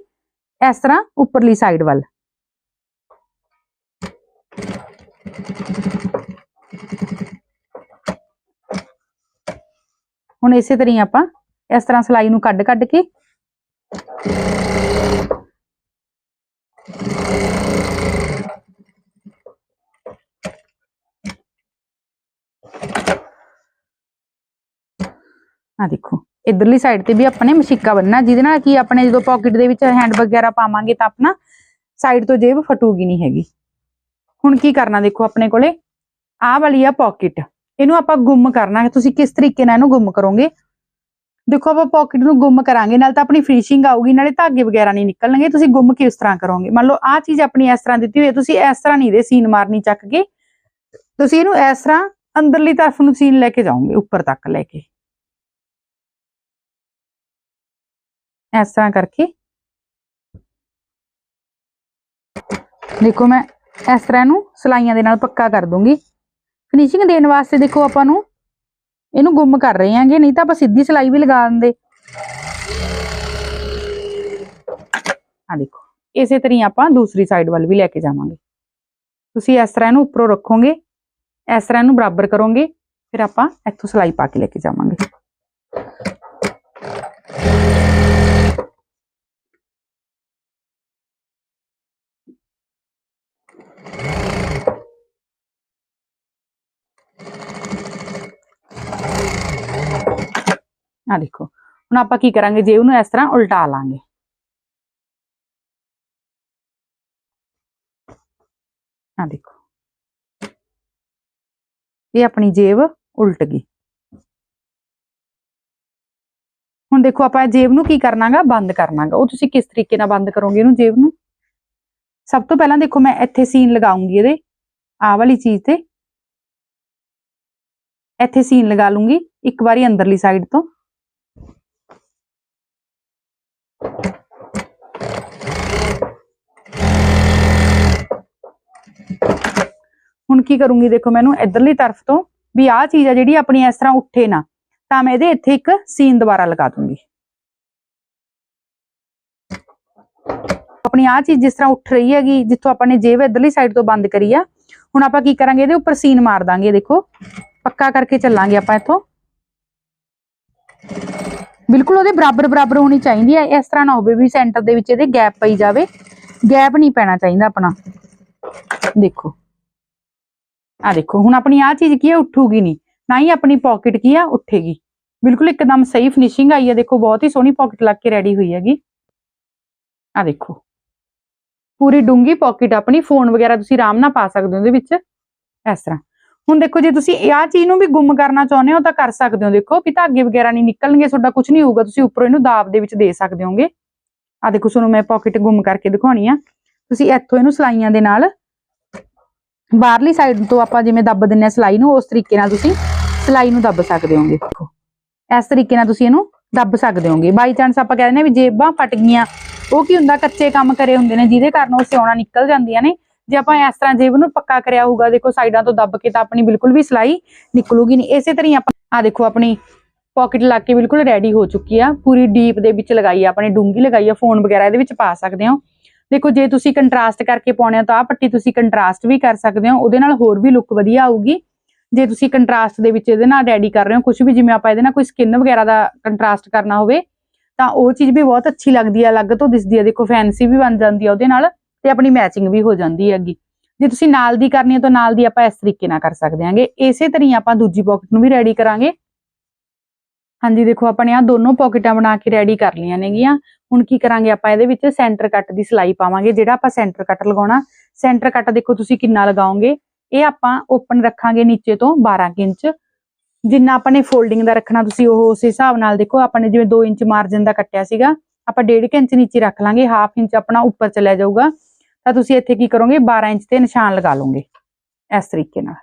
ਇਸ ਤਰ੍ਹਾਂ ਉੱਪਰਲੀ ਸਾਈਡ ਵੱਲ। ਹੁਣ ਇਸੇ ਤਰ੍ਹਾਂ ਹੀ ਆਪਾਂ ਇਸ ਤਰ੍ਹਾਂ ਸਲਾਈ ਨੂੰ ਕੱਢ ਕੱਢ ਕੇ ਆ ਦੇਖੋ, ਇਧਰਲੀ ਸਾਈਡ ਤੇ ਵੀ ਆਪਣੇ ਮਸ਼ੀਕਾ ਬੰਨਣਾ ਜਿਹਦੇ ਨਾਲ ਕਿ ਆਪਣੇ ਜਦੋਂ ਪਾਕਟ ਦੇ ਵਿੱਚ ਹੈਂਡ ਵਗੈਰਾ ਪਾਵਾਂਗੇ ਤਾਂ ਆਪਣਾ ਸਾਈਡ ਤੋਂ ਜੇਬ ਫਟੂਗੀ ਨਹੀਂ ਹੈਗੀ। ਹੁਣ ਕੀ ਕਰਨਾ ਦੇਖੋ ਆਪਣੇ ਕੋਲੇ? ਆਹ ਵਾਲੀ ਆ ਪਾਕਟ ਇਹਨੂੰ ਆਪਾਂ ਗੁੰਮ ਕਰਨਾ ਹੈ। ਤੁਸੀਂ ਕਿਸ ਤਰੀਕੇ ਨਾਲ ਇਹਨੂੰ ਗੁੰਮ ਕਰੋਗੇ? ਦੇਖੋ, ਆਪਾਂ ਪਾਕਟ ਨੂੰ ਗੁੰਮ ਕਰਾਂਗੇ, ਨਾਲ ਤਾਂ ਆਪਣੀ ਫਿਨਿਸ਼ਿੰਗ ਆਊਗੀ, ਨਾਲੇ ਧਾਗੇ ਵਗੈਰਾ ਨਹੀਂ ਨਿਕਲਣਗੇ। ਤੁਸੀਂ ਗੁੰਮ ਕਿਸ ਤਰ੍ਹਾਂ ਕਰੋਗੇ? ਮੰਨ ਲਓ, ਆਹ ਚੀਜ਼ ਆਪਣੀ ਇਸ ਤਰ੍ਹਾਂ ਦਿੱਤੀ ਹੋਈ ਹੈ, ਤੁਸੀਂ ਇਸ ਤਰ੍ਹਾਂ ਨਹੀਂ ਦੇ ਸੀਨ ਮਾਰਨੀ ਚੱਕ ਕੇ। ਤੁਸੀਂ ਇਹਨੂੰ ਇਸ ਤਰ੍ਹਾਂ ਅੰਦਰਲੀ ਤਰਫ ਨੂੰ ਸੀਨ ਲੈ ਕੇ ਜਾਓਗੇ, ਉੱਪਰ ਤੱਕ ਲੈ ਕੇ। ਇਸ ਤਰ੍ਹਾਂ ਕਰਕੇ। ਦੇਖੋ ਮੈਂ ਇਸ ਤਰ੍ਹਾਂ ਨੂੰ ਸਲਾਈਆਂ ਦੇ ਨਾਲ ਪੱਕਾ ਕਰ ਦੂੰਗੀ। ਫਿਨਿਸ਼ਿੰਗ ਦੇਣ ਵਾਸਤੇ ਦੇਖੋ ਆਪਾਂ ਨੂੰ ਇਹਨੂੰ ਗੁੰਮ ਕਰ ਰਹੇ ਹਾਂਗੇ, ਨਹੀਂ ਤਾਂ ਆਪਾਂ ਸਿੱਧੀ ਸਲਾਈ ਵੀ ਲਗਾ ਦਿੰਦੇ। ਆ ਦੇਖੋ, ਇਸੇ ਤਰ੍ਹਾਂ ਆਪਾਂ ਦੂਸਰੀ ਸਾਈਡ ਵੱਲ ਵੀ ਲੈ ਕੇ ਜਾਵਾਂਗੇ। ਤੁਸੀਂ ਇਸ ਤਰ੍ਹਾਂ ਇਹਨੂੰ ਉੱਪਰੋਂ ਰੱਖੋਗੇ, ਇਸ ਤਰ੍ਹਾਂ ਇਹਨੂੰ ਬਰਾਬਰ ਕਰੋਗੇ, ਫਿਰ ਆਪਾਂ ਇੱਥੋਂ ਸਲਾਈ ਪਾ ਕੇ ਲੈ ਕੇ ਜਾਵਾਂਗੇ। ਆ ਦੇਖੋ। ਹੁਣ ਆਪਾਂ ਕੀ ਕਰਾਂਗੇ? ਜੇਬ ਨੂੰ ਇਸ ਤਰ੍ਹਾਂ ਉਲਟਾ ਲਾਂਗੇ। ਆ ਦੇਖੋ। ਇਹ ਆਪਣੀ ਜੇਬ ਉਲਟ ਗਈ। ਹੁਣ ਦੇਖੋ, ਆਪਾਂ ਜੇਬ ਨੂੰ ਕੀ ਕਰਨਾਗਾ? ਬੰਦ ਕਰਨਾਗਾ। ਉਹ ਤੁਸੀਂ ਕਿਸ ਤਰੀਕੇ ਨਾਲ ਬੰਦ ਕਰੋਗੇ ਇਹਨੂੰ ਜੇਬ ਨੂੰ? ਸਭ ਤੋਂ ਪਹਿਲਾਂ ਦੇਖੋ, ਮੈਂ ਇੱਥੇ ਸੀਨ ਲਗਾਉਂਗੀ ਇਹਦੇ। ਆ ਵਾਲੀ ਚੀਜ਼ ਤੇ। ਇੱਥੇ ਸੀਨ ਲਗਾ ਲੂੰਗੀ, ਇੱਕ ਵਾਰੀ ਅੰਦਰਲੀ ਸਾਈਡ ਤੋਂ। ਹੁਣ ਕੀ ਕਰੂੰਗੀ? ਦੇਖੋ ਮੈਨੂੰ ਇਧਰਲੀ ਤਰਫ ਤੋਂ ਵੀ ਆਹ ਚੀਜ਼ ਆ ਜਿਹੜੀ ਆਪਣੀ ਇਸ ਤਰ੍ਹਾਂ ਉੱਠੇ ਨਾ, ਤਾਂ ਮੈਂ ਇਹਦੇ ਇੱਥੇ ਇੱਕ ਸੀਨ ਦੁਬਾਰਾ ਲਗਾ ਦੂੰਗੀ। ਆਪਣੀ ਆਹ ਚੀਜ਼ ਜਿਸ ਤਰ੍ਹਾਂ ਉੱਠ ਰਹੀ ਹੈਗੀ, ਜਿੱਥੋਂ ਆਪਾਂ ਨੇ ਜੇਬ ਇਧਰਲੀ ਸਾਈਡ ਤੋਂ ਬੰਦ ਕਰੀ ਆ, ਹੁਣ ਆਪਾਂ ਕੀ ਕਰਾਂਗੇ? ਇਹਦੇ ਉੱਪਰ ਸੀਨ ਮਾਰ ਦਾਂਗੇ, ਦੇਖੋ। ਪੱਕਾ ਕਰਕੇ ਚੱਲਾਂਗੇ ਆਪਾਂ ਇੱਥੋਂ। ਬਿਲਕੁਲ ਉਹਦੇ ਬਰਾਬਰ ਬਰਾਬਰ ਹੋਣੀ ਚਾਹੀਦੀ ਹੈ। ਇਸ ਤਰ੍ਹਾਂ ਨਾ ਹੋਵੇ ਵੀ ਸੈਂਟਰ ਦੇ ਵਿੱਚ ਇਹਦੇ ਗੈਪ ਪਈ ਜਾਵੇ। ਗੈਪ ਨਹੀਂ ਪੈਣਾ ਚਾਹੀਦਾ ਆਪਣਾ। ਦੇਖੋ। ਆ ਦੇਖੋ, ਹੁਣ ਆਪਣੀ ਆ ਚੀਜ਼ ਕੀ ਹੈ ਉੱਠੂਗੀ ਨਹੀਂ। ਨਾ ਹੀ ਆਪਣੀ ਪਾਕਟ ਕੀ ਆ? ਉੱਠੇਗੀ। ਬਿਲਕੁਲ ਇੱਕਦਮ ਸਹੀ ਫਿਨਿਸ਼ਿੰਗ ਆਈ ਹੈ ਦੇਖੋ, ਬਹੁਤ ਹੀ ਸੋਹਣੀ ਪਾਕਟ ਲੱਗ ਕੇ ਰੈਡੀ ਹੋਈ ਹੈਗੀ। ਆ ਦੇਖੋ। ਪੂਰੀ ਡੂੰਗੀ ਪਾਕਟ ਆਪਣੀ। ਫੋਨ ਵਗੈਰਾ ਤੁਸੀਂ ਆਰਾਮ ਨਾਲ ਪਾ ਸਕਦੇ ਹੋ ਉਹਦੇ ਵਿੱਚ। ਇਸ ਤਰ੍ਹਾਂ। ਹੁਣ ਦੇਖੋ, ਜੇ ਤੁਸੀਂ ਇਹ ਆਹ ਚੀਜ਼ ਨੂੰ ਵੀ ਗੁੰਮ ਕਰਨਾ ਚਾਹੁੰਦੇ ਹੋ ਤਾਂ ਕਰ ਸਕਦੇ ਹੋ। ਦੇਖੋ, ਵੀ ਧਾਗੇ ਵਗੈਰਾ ਨਹੀਂ ਨਿਕਲਣਗੇ, ਤੁਹਾਡਾ ਕੁਝ ਨਹੀਂ ਹੋਊਗਾ। ਤੁਸੀਂ ਉੱਪਰੋਂ ਇਹਨੂੰ ਦਾਬ ਦੇ ਵਿੱਚ ਦੇ ਸਕਦੇ ਹੋਗੇ। ਆ ਦੇਖੋ, ਤੁਹਾਨੂੰ ਮੈਂ ਪਾਕਟ ਗੁੰਮ ਕਰਕੇ ਦਿਖਾਉਣੀ ਆ। ਤੁਸੀਂ ਇੱਥੋਂ ਇਹਨੂੰ ਸਲਾਈਆਂ ਦੇ ਨਾਲ ਬਾਹਰਲੀ ਸਾਈਡ ਤੋਂ ਆਪਾਂ ਜਿਵੇਂ ਦੱਬ ਦਿੰਨੇ ਆ ਸਲਾਈ ਨੂੰ, ਉਸ ਤਰੀਕੇ ਨਾਲ ਤੁਸੀਂ ਸਲਾਈ ਨੂੰ ਦੱਬ ਸਕਦੇ ਹੋਗੇ। ਦੇਖੋ, ਇਸ ਤਰੀਕੇ ਨਾਲ ਤੁਸੀਂ ਇਹਨੂੰ ਦੱਬ ਸਕਦੇ ਹੋਗੇ। ਬਾਈ ਚਾਂਸ ਆਪਾਂ ਕਹਿੰਦੇ ਨੇ ਵੀ ਜੇਬਾਂ ਫਟ ਗਈਆਂ। ਉਹ ਕੀ ਹੁੰਦਾ, ਕੱਚੇ ਕੰਮ ਕਰੇ ਹੁੰਦੇ ਨੇ, ਜਿਹਦੇ ਕਾਰਨ ਉਹ ਸਿਉਣਾ ਨਿਕਲ ਜਾਂਦੀਆਂ ਨੇ। ਜੇ ਆਪਾਂ ਇਸ ਤਰ੍ਹਾਂ ਜੇਬ ਨੂੰ ਪੱਕਾ ਕਰਿਆ ਹੋਊਗਾ, ਦੇਖੋ ਸਾਈਡਾਂ ਤੋਂ ਦੱਬ ਕੇ ਤਾਂ ਆਪਣੀ ਬਿਲਕੁਲ ਵੀ ਸਲਾਈ ਨਿਕਲੂਗੀ ਨਹੀਂ। ਇਸੇ ਤਰ੍ਹਾਂ ਆਪਾਂ ਆ ਦੇਖੋ, ਆਪਣੀ ਪਾਕਟ ਲਾ ਕੇ ਬਿਲਕੁਲ ਰੈਡੀ ਹੋ ਚੁੱਕੀ ਆ। ਪੂਰੀ ਡੀਪ ਦੇ ਵਿੱਚ ਲਗਾਈ ਆ, ਆਪਣੇ ਡੂੰਗੀ ਲਗਾਈ ਆ ਫੋਨ ਵਗੈਰਾ ਇਹਦੇ ਵਿੱਚ ਪਾ ਸਕਦੇ ਹੋ। ਦੇਖੋ, ਜੇ ਤੁਸੀਂ ਕੰਟਰਾਸਟ ਕਰਕੇ ਪਾਉਣੇ ਹੋ ਤਾਂ ਆ ਪੱਟੀ ਤੁਸੀਂ ਕੰਟਰਾਸਟ ਵੀ ਕਰ ਸਕਦੇ ਹੋ, ਉਹਦੇ ਨਾਲ ਹੋਰ ਵੀ ਲੁੱਕ ਵਧੀਆ ਆਊਗੀ। ਜੇ ਤੁਸੀਂ ਕੰਟਰਾਸਟ ਦੇ ਵਿੱਚ ਇਹਦੇ ਨਾਲ ਰੈਡੀ ਕਰ ਰਹੇ ਹੋ ਕੁਝ ਵੀ, ਜਿਵੇਂ ਆਪਾਂ ਇਹਦੇ ਨਾਲ ਕੋਈ ਸਕਿਨ ਵਗੈਰਾ ਦਾ ਕੰਟਰਾਸਟ ਕਰਨਾ ਹੋਵੇ, ਤਾਂ ਉਹ ਚੀਜ਼ ਵੀ ਬਹੁਤ ਅੱਛੀ ਲੱਗਦੀ ਹੈ ਅਲੱਗ ਤੋਂ ਦਿਸਦੀ ਹੈ ਦੇਖੋ ਫੈਂਸੀ ਵੀ ਬਣ ਜਾਂਦੀ ਹੈ ਉਹਦੇ ਨਾਲ ਤੇ ਆਪਣੀ ਮੈਚਿੰਗ ਵੀ ਹੋ ਜਾਂਦੀ ਹੈਗੀ। ਜੇ ਤੁਸੀਂ ਨਾਲ ਦੀ ਕਰਨੀ ਹੈ ਤਾਂ ਨਾਲ ਦੀ ਆਪਾਂ ਇਸ ਤਰੀਕੇ ਨਾਲ ਕਰ ਸਕਦੇ ਹਾਂਗੇ। ਇਸੇ ਤਰ੍ਹਾਂ ਆਪਾਂ ਦੂਜੀ ਪਾਕਟ ਨੂੰ ਵੀ ਰੈਡੀ ਕਰਾਂਗੇ। ਹਾਂਜੀ, ਦੇਖੋ ਆਪਾਂ ਨੇ ਆ ਦੋਨੋਂ ਪਾਕਟਾਂ ਬਣਾ ਕੇ ਰੈਡੀ ਕਰ ਲਈਆਂ ਨੇਗੀਆਂ। ਹੁਣ ਕੀ ਕਰਾਂਗੇ ਆਪਾਂ ਇਹਦੇ ਵਿੱਚ ਸੈਂਟਰ ਕੱਟ ਦੀ ਸਲਾਈ ਪਾਵਾਂਗੇ, ਜਿਹੜਾ ਆਪਾਂ ਸੈਂਟਰ ਕੱਟ ਲਗਾਉਣਾ। ਸੈਂਟਰ ਕੱਟ ਦੇਖੋ ਤੁਸੀਂ ਕਿੰਨਾ ਲਗਾਓਗੇ? ਇਹ ਆਪਾਂ ਓਪਨ ਰੱਖਾਂਗੇ ਨੀਚੇ ਤੋਂ 12 ਕੁ ਇੰਚ। ਜਿੰਨਾ ਆਪਾਂ ਨੇ ਫੋਲਡਿੰਗ ਦਾ ਰੱਖਣਾ, ਤੁਸੀਂ ਉਹ ਉਸ ਹਿਸਾਬ ਨਾਲ ਦੇਖੋ, ਆਪਾਂ ਨੇ ਜਿਵੇਂ 2 ਇੰਚ ਮਾਰਜਨ ਦਾ ਕੱਟਿਆ ਸੀਗਾ, ਆਪਾਂ 1.5 ਇੰਚ ਨੀਚੇ ਰੱਖ ਲਾਂਗੇ ਹਾਫ ਇੰਚ ਆਪਣਾ ਉੱਪਰ ਚਲਿਆ ਜਾਊਗਾ। ਤਾਂ ਤੁਸੀਂ ਇੱਥੇ ਕੀ ਕਰੋਗੇ? 12 ਇੰਚ ਤੇ ਨਿਸ਼ਾਨ ਲਗਾ ਲਓਗੇ, ਇਸ ਤਰੀਕੇ ਨਾਲ।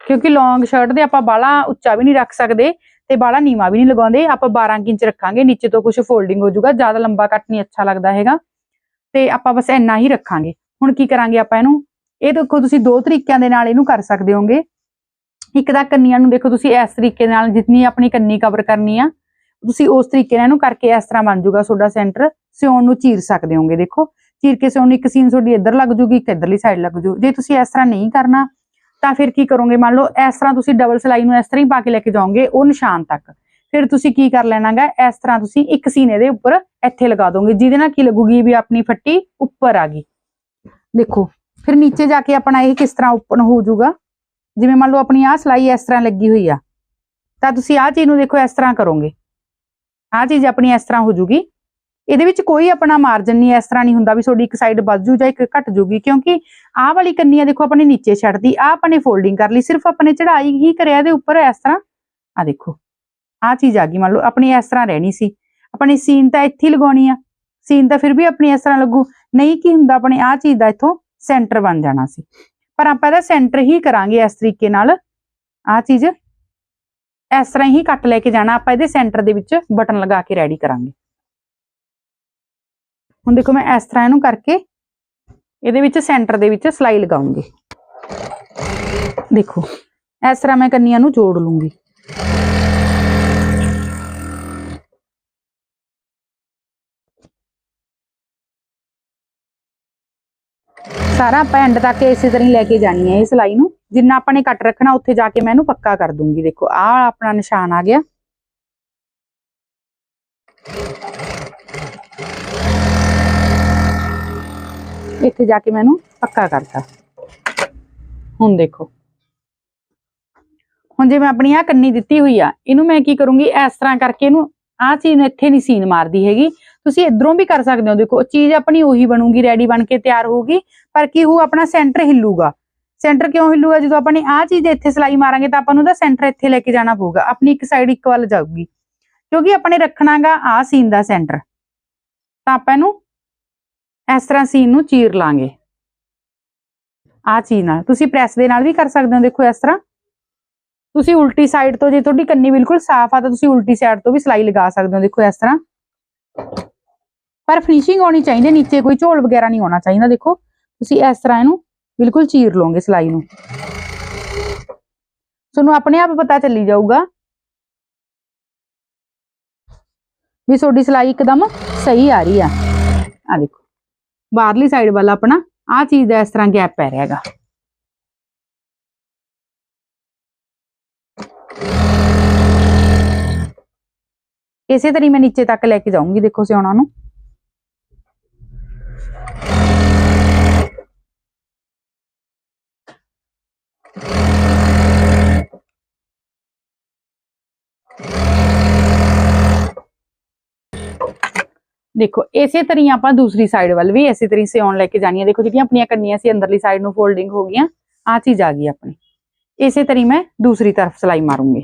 ਕਿਉਂਕਿ ਲੌਂਗ ਸ਼ਰਟ ਦੇ ਆਪਾਂ ਬਾਲਾ ਉੱਚਾ ਵੀ ਨਹੀਂ ਰੱਖ ਸਕਦੇ ਤੇ ਬਾਲਾ ਨੀਵਾ ਵੀ ਨਹੀਂ ਲਗਾਉਂਦੇ। ਆਪਾਂ 12 ਇੰਚ ਰੱਖਾਂਗੇ, ਨੀਚੇ ਤੋਂ ਕੁਝ ਫੋਲਡਿੰਗ ਹੋ ਜਾਊਗਾ, ਜ਼ਿਆਦਾ ਲੰਬਾ ਕੱਟ ਨਹੀਂ ਅੱਛਾ ਲੱਗਦਾ ਹੈਗਾ। ਤੇ ਆਪਾਂ ਬਸ ਇੰਨਾ ਹੀ ਰੱਖਾਂਗੇ। ਹੁਣ ਕੀ ਕਰਾਂਗੇ ਆਪਾਂ ਇਹਨੂੰ? ਇਹ ਦੇਖੋ ਤੁਸੀਂ ਦੋ ਤਰੀਕਿਆਂ ਦੇ ਨਾਲ ਇਹਨੂੰ ਕਰ ਸਕਦੇ ਹੋਗੇ। ਇੱਕ ਤਾਂ ਕੰਨੀਆਂ ਨੂੰ ਦੇਖੋ ਤੁਸੀਂ ਇਸ ਤਰੀਕੇ ਨਾਲ ਜਿੰਨੀ ਆਪਣੀ ਕੰਨੀ ਕਵਰ ਕਰਨੀ ਆ, ਤੁਸੀਂ ਉਸ ਤਰੀਕੇ ਨਾਲ ਇਹਨੂੰ ਕਰਕੇ ਇਸ ਤਰ੍ਹਾਂ ਬਣ ਜਾਊਗਾ ਤੁਹਾਡਾ ਸੈਂਟਰ ਸਿਉਣ ਨੂੰ ਚੀਰ ਸਕਦੇ ਹੋਗੇ, ਦੇਖੋ। ਚੀਰ ਕੇ ਸਿਉਣ ਨੂੰ ਇੱਕ ਸੀਨ ਤੁਹਾਡੀ ਇੱਧਰ ਲੱਗ ਜੂਗੀ ਇੱਕ ਇੱਧਰਲੀ ਸਾਈਡ ਲੱਗ ਜੂ ਜੇ ਤੁਸੀਂ ਇਸ ਤਰ੍ਹਾਂ ਨਹੀਂ ਕਰਨਾ ਤਾਂ ਫਿਰ ਕੀ ਕਰੋਗੇ? ਮੰਨ ਲਓ ਇਸ ਤਰ੍ਹਾਂ ਤੁਸੀਂ ਡਬਲ ਸਲਾਈ ਨੂੰ ਇਸ ਤਰ੍ਹਾਂ ਹੀ ਪਾ ਕੇ ਲੈ ਕੇ ਜਾਓਗੇ, ਉਹ ਨਿਸ਼ਾਨ ਤੱਕ। ਫਿਰ ਤੁਸੀਂ ਕੀ ਕਰ ਲੈਣਾਗਾ? ਇਸ ਤਰ੍ਹਾਂ ਤੁਸੀਂ ਇੱਕ ਸੀਨੇ ਦੇ ਉੱਪਰ ਇੱਥੇ ਲਗਾ ਦੋਗੇ, ਜਿਹਦੇ ਨਾਲ ਕੀ ਲੱਗੂਗੀ ਵੀ ਆਪਣੀ ਫੱਟੀ ਉੱਪਰ ਆ ਗਈ। ਦੇਖੋ, ਫਿਰ ਨੀਚੇ ਜਾ ਕੇ ਆਪਣਾ ਇਹ ਕਿਸ ਤਰ੍ਹਾਂ ਓਪਨ ਹੋ ਜਾਊਗਾ? ਜਿਵੇਂ ਮੰਨ ਲਓ ਆਪਣੀ ਆਹ ਸਲਾਈ ਇਸ ਤਰ੍ਹਾਂ ਲੱਗੀ ਹੋਈ ਆ। ਤਾਂ ਤੁਸੀਂ ਆਹ ਚੀਜ਼ ਨੂੰ ਦੇਖੋ ਇਸ ਤਰ੍ਹਾਂ ਕਰੋਗੇ। ਆਹ ਚੀਜ਼ ਆਪਣੀ ਇਸ ਤਰ੍ਹਾਂ ਹੋ ਜੂਗੀ ਇਹਦੇ ਵਿੱਚ ਕੋਈ ਆਪਣਾ ਮਾਰਜਨ ਨਹੀਂ, ਇਸ ਤਰ੍ਹਾਂ ਨਹੀਂ ਹੁੰਦਾ ਵੀ ਤੁਹਾਡੀ ਇੱਕ ਸਾਈਡ ਵੱਧ ਜੂ ਜਾਂ ਇੱਕ ਘਟ ਜੂਗੀ, ਕਿਉਂਕਿ ਆਹ ਵਾਲੀ ਕੰਨੀਆਂ ਦੇਖੋ ਆਪਣੇ ਨੀਚੇ ਛੱਡਦੀ ਆਹ ਆਪਾਂ ਨੇ ਫੋਲਡਿੰਗ ਕਰ ਲਈ, ਸਿਰਫ ਆਪਣੇ ਚੜਾਈ ਹੀ ਕਰਿਆ ਇਹਦੇ ਉੱਪਰ ਇਸ ਤਰ੍ਹਾਂ। ਆ ਦੇਖੋ, ਆਹ ਚੀਜ਼ ਆ ਗਈ, ਮੰਨ ਲਓ ਆਪਣੀ ਇਸ ਤਰ੍ਹਾਂ ਰਹਿਣੀ ਸੀ। ਆਪਣੀ ਸੀਨ ਤਾਂ ਇੱਥੇ ਹੀ ਲਗਾਉਣੀ ਆ, ਸੀਨ ਤਾਂ ਫਿਰ ਵੀ ਆਪਣੀ ਇਸ ਤਰ੍ਹਾਂ ਲੱਗੂ। ਨਹੀਂ ਕੀ ਹੁੰਦਾ ਆਪਣੇ ਆਹ ਚੀਜ਼ ਦਾ ਇੱਥੋਂ ਸੈਂਟਰ ਬਣ ਜਾਣਾ ਸੀ। ਪਰ ਆਪਾਂ ਇਹਦਾ ਸੈਂਟਰ ਹੀ ਕਰਾਂਗੇ ਇਸ ਤਰੀਕੇ ਨਾਲ। ਆਹ ਚੀਜ਼ ਇਸ ਤਰ੍ਹਾਂ ਹੀ ਕੱਟ ਲੈ ਕੇ ਜਾਣਾ, ਆਪਾਂ ਇਹਦੇ ਸੈਂਟਰ ਦੇ ਵਿੱਚ ਬਟਨ ਲਗਾ ਕੇ ਰੈਡੀ ਕਰਾਂਗੇ। ਹੁਣ ਦੇਖੋ ਮੈਂ ਇਸ ਤਰ੍ਹਾਂ ਇਹਨੂੰ ਕਰਕੇ ਇਹਦੇ ਵਿੱਚ ਸੈਂਟਰ ਦੇ ਵਿੱਚ ਸਲਾਈ ਲਗਾਉਂਗੀ। ਦੇਖੋ, ਇਸ ਤਰ੍ਹਾਂ ਮੈਂ ਕੰਨੀਆਂ ਨੂੰ ਜੋੜ ਲੂੰਗੀ। ਸਾਰਾ ਆਪਾਂ ਐਂਡ ਤੱਕ ਇਸੇ ਤਰ੍ਹਾਂ ਹੀ ਲੈ ਕੇ ਜਾਣੀ ਹੈ ਇਹ ਸਲਾਈ ਨੂੰ। ਜਿੰਨਾ ਆਪਾਂ ਨੇ ਕੱਟ ਰੱਖਣਾ, ਉੱਥੇ ਜਾ ਕੇ ਮੈਂ ਇਹਨੂੰ ਪੱਕਾ ਕਰ ਦੂੰਗੀ। ਦੇਖੋ, ਆਹ ਆਪਣਾ ਨਿਸ਼ਾਨ ਆ ਗਿਆ। ਇੱਥੇ ਜਾ ਕੇ ਮੈਂ ਇਹਨੂੰ ਪੱਕਾ ਕਰਤਾ। ਹੁਣ ਦੇਖੋ। ਹੁਣ ਜੇ ਮੈਂ ਆਪਣੀ ਆ ਕੰਨੀ ਦਿੱਤੀ ਹੋਈ ਆ, ਇਹਨੂੰ ਮੈਂ ਕੀ ਕਰੂੰਗੀ? ਇਸ ਤਰ੍ਹਾਂ ਕਰਕੇ ਇਹਨੂੰ ਆਹ ਚੀਜ਼ ਨੂੰ ਇੱਥੇ ਨਹੀਂ ਸੀਨ ਮਾਰਦੀ ਹੈਗੀ। ਤੁਸੀਂ ਇਧਰੋਂ ਵੀ ਕਰ ਸਕਦੇ ਹੋ। ਦੇਖੋ ਚੀਜ਼ ਆਪਣੀ ਉਹੀ ਬਣੂਗੀ, ਰੈਡੀ ਬਣ ਕੇ ਤਿਆਰ ਹੋਊਗੀ। ਪਰ ਕੀ ਹੋਊ, ਆਪਣਾ ਸੈਂਟਰ ਹਿੱਲੂਗਾ। ਸੈਂਟਰ ਕਿਉਂ ਹਿੱਲੂਗਾ? ਜਦੋਂ ਆਪਾਂ ਨੇ ਆਹ ਚੀਜ਼ ਇੱਥੇ ਸਲਾਈ ਮਾਰਾਂਗੇ ਤਾਂ ਆਪਾਂ ਨੂੰ ਉਹਦਾ ਸੈਂਟਰ ਇੱਥੇ ਲੈ ਕੇ ਜਾਣਾ ਪਊਗਾ। ਆਪਣੀ ਇੱਕ ਸਾਈਡ ਇੱਕ ਵੱਲ ਜਾਊਗੀ। ਕਿਉਂਕਿ ਆਪਾਂ ਨੇ ਰੱਖਣਾਗਾ ਆਹ ਸੀਨ ਦਾ ਸੈਂਟਰ। ਤਾਂ ਆਪਾਂ ਇਹਨੂੰ ਇਸ ਤਰ੍ਹਾਂ ਅਸੀਂ ਇਹਨੂੰ ਚੀਰ ਲਾਂਗੇ। ਆਹ ਚੀਜ਼ ਨਾਲ। ਤੁਸੀਂ ਪ੍ਰੈਸ ਦੇ ਨਾਲ ਵੀ ਕਰ ਸਕਦੇ ਹੋ ਦੇਖੋ ਇਸ ਤਰ੍ਹਾਂ। ਤੁਸੀਂ ਉਲਟੀ ਸਾਈਡ ਤੋਂ ਜੇ ਤੁਹਾਡੀ ਕੰਨੀ ਬਿਲਕੁਲ ਸਾਫ਼ ਆ ਤਾਂ ਤੁਸੀਂ ਉਲਟੀ ਸਾਈਡ ਤੋਂ ਵੀ ਸਲਾਈ ਲਗਾ ਸਕਦੇ ਹੋ ਦੇਖੋ ਇਸ ਤਰ੍ਹਾਂ। ਪਰ ਫਿਨਿਸ਼ਿੰਗ ਆਉਣੀ ਚਾਹੀਦੀ ਹੈ, ਨੀਚੇ ਕੋਈ ਝੋਲ ਵਗੈਰਾ ਨਹੀਂ ਆਉਣਾ ਚਾਹੀਦਾ ਦੇਖੋ। ਤੁਸੀਂ ਇਸ ਤਰ੍ਹਾਂ ਇਹਨੂੰ ਬਿਲਕੁਲ ਚੀਰ ਲਓਗੇ ਸਲਾਈ ਨੂੰ। ਤੁਹਾਨੂੰ ਆਪਣੇ ਆਪ ਪਤਾ ਚੱਲੀ ਜਾਊਗਾ ਵੀ ਤੁਹਾਡੀ ਸਲਾਈ ਇੱਕਦਮ ਸਹੀ ਆ ਰਹੀ ਆ। ਆ ਦੇਖੋ। ਬਾਹਰਲੀ ਸਾਈਡ ਵੱਲ ਆਪਣਾ ਆ ਚੀਜ਼ ਦਾ ਇਸ ਤਰ੍ਹਾਂ ਗੈਪ ਪੈ ਰਿਹਾ ਇਸੇ ਤਰ੍ਹਾਂ ਮੈਂ ਨੀਚੇ ਤੱਕ ਲੈ ਕੇ ਜਾਊਂਗੀ, ਦੇਖੋ ਸਿਉਣਾ ਨੂੰ। ਦੇਖੋ, ਇਸੇ ਤਰ੍ਹਾਂ ਹੀ ਆਪਾਂ ਦੂਸਰੀ ਸਾਈਡ ਵੱਲ ਵੀ ਇਸੇ ਤਰ੍ਹਾਂ ਹੀ ਸਿਉਣ ਲੈ ਕੇ ਜਾਣੀ ਹੈ। ਦੇਖੋ, ਜਿਹੜੀਆਂ ਆਪਣੀਆਂ ਕੰਨੀਆਂ ਸੀ, ਅੰਦਰਲੀ ਸਾਈਡ ਨੂੰ ਫੋਲਡਿੰਗ ਹੋ ਗਈਆਂ ਆ ਚੀਜ਼ ਆ ਗਈ ਆਪਣੀ। ਇਸੇ ਤਰ੍ਹਾਂ ਹੀ ਮੈਂ ਦੂਸਰੀ ਤਰਫ ਸਲਾਈ ਮਾਰੂੰਗੀ।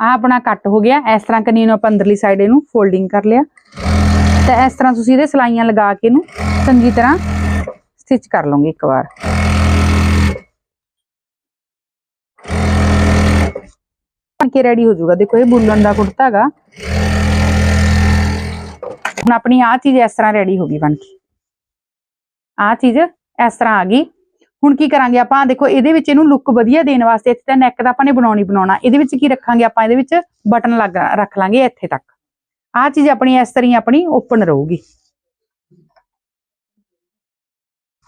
ਆ ਆਪਣਾ ਕੱਟ ਹੋ ਗਿਆ। ਇਸ ਤਰ੍ਹਾਂ ਕੰਨੀ ਨੂੰ ਆਪਾਂ ਅੰਦਰਲੀ ਸਾਈਡ ਇਹਨੂੰ ਫੋਲਡਿੰਗ ਕਰ ਲਿਆ। ਤੇ ਇਸ ਤਰ੍ਹਾਂ ਤੁਸੀਂ ਇਹਦੇ ਸਲਾਈਆਂ ਲਗਾ ਕੇ ਇਹਨੂੰ ਚੰਗੀ ਤਰ੍ਹਾਂ ਸਟਿਚ ਕਰ ਲਓਗੇ ਇੱਕ ਵਾਰ। ਬਣ ਕੇ ਰੈਡੀ ਹੋ ਜਾਊਗਾ। ਦੇਖੋ, ਇਹ ਬੁੱਲਣ ਦਾ ਕੁੜਤਾ ਹੈਗਾ। ਹੁਣ ਆਪਣੀ ਆ ਚੀਜ਼ ਇਸ ਤਰ੍ਹਾਂ ਰੈਡੀ ਹੋ ਗਈ ਬਣ ਕੇ। ਆ ਚੀਜ਼ ਇਸ ਤਰ੍ਹਾਂ ਆ ਗਈ। ਹੁਣ ਕੀ ਕਰਾਂਗੇ ਆਪਾਂ? ਦੇਖੋ, ਇਹਦੇ ਵਿੱਚ ਇਹਨੂੰ ਲੁੱਕ ਵਧੀਆ ਦੇਣ ਵਾਸਤੇ ਇੱਥੇ ਤਾਂ ਨੈਕ ਦਾ ਆਪਾਂ ਨੇ ਬਣਾਉਣੀ ਬਣਾਉਣਾ। ਇਹਦੇ ਵਿੱਚ ਕੀ ਰੱਖਾਂਗੇ? ਆਪਾਂ ਇਹਦੇ ਵਿੱਚ ਬਟਨ ਲੱਗ, ਰੱਖ ਲਾਂਗੇ ਇੱਥੇ ਤੱਕ। ਆਹ ਚੀਜ਼ ਆਪਣੀ ਇਸ ਤਰ੍ਹਾਂ ਆਪਣੀ ਓਪਨ ਰਹੂਗੀ।